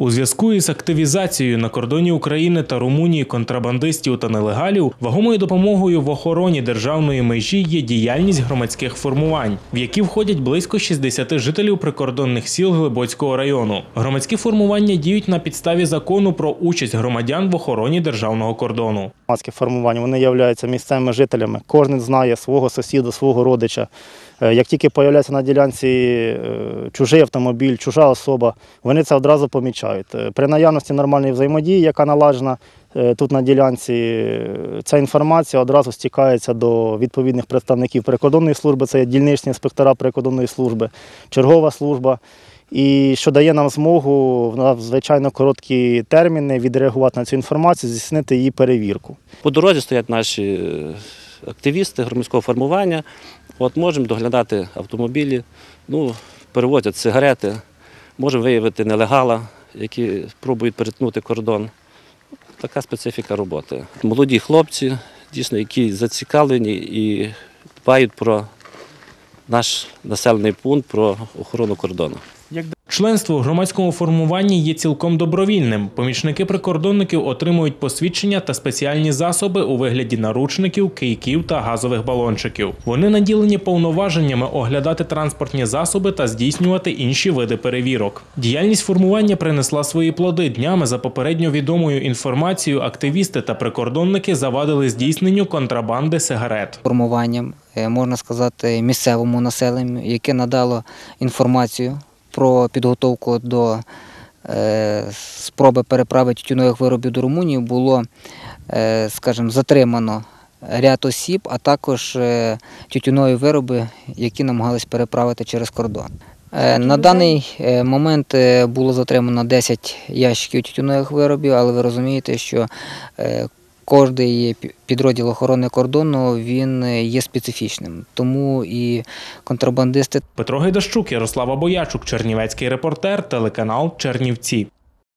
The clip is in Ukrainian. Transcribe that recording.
У зв'язку із активізацією на кордоні України та Румунії контрабандистів та нелегалів вагомою допомогою в охороні державної межі є діяльність громадських формувань, в які входять близько 60 жителів прикордонних сіл Глибоцького району. Громадські формування діють на підставі закону про участь громадян в охороні державного кордону. громадських формувань, вони являються місцевими жителями. Кожен знає свого сусіда, свого родича. Е, Як тільки з'являється на ділянці е, чужий автомобіль, чужа особа, вони це одразу помічають. Е, При наявності нормальної взаємодії, яка налажена тут на ділянці, ця інформація одразу стікається до відповідних представників прикордонної служби, це є дільничні інспектора прикордонної служби, чергова служба. І що дає нам змогу в надзвичайно короткі терміни відреагувати на цю інформацію, здійснити її перевірку. По дорозі стоять наші активісти громадського формування. От можемо доглядати автомобілі, ну, перевозять сигарети, можемо виявити нелегала, які пробують перетнути кордон. Така специфіка роботи. Молоді хлопці, дійсно, які зацікавлені і дбають про наш населений пункт, про охорону кордону. Членство у громадському формуванні є цілком добровільним. Помічники прикордонників отримують посвідчення та спеціальні засоби у вигляді наручників, кийків та газових балончиків. Вони наділені повноваженнями оглядати транспортні засоби та здійснювати інші види перевірок. Діяльність формування принесла свої плоди днями. За попередньо відомою інформацією, активісти та прикордонники завадили здійсненню контрабанди сигарет. формуванням, е, можна сказати, місцевому населенню, яке надало інформацію про підготовку до е, спроби переправи тютюнових виробів до Румунії, було, е, скажімо, затримано ряд осіб, а також е, тютюнові вироби, які намагались переправити через кордон. На даний момент було затримано 10 ящиків тютюнових виробів, але ви розумієте, що кожний пі- підрозділ охорони кордону він є специфічним. Тому і контрабандисти Петро Гайдащук, Ярослава Боячук, Чернівецький репортер, телеканал Чернівці.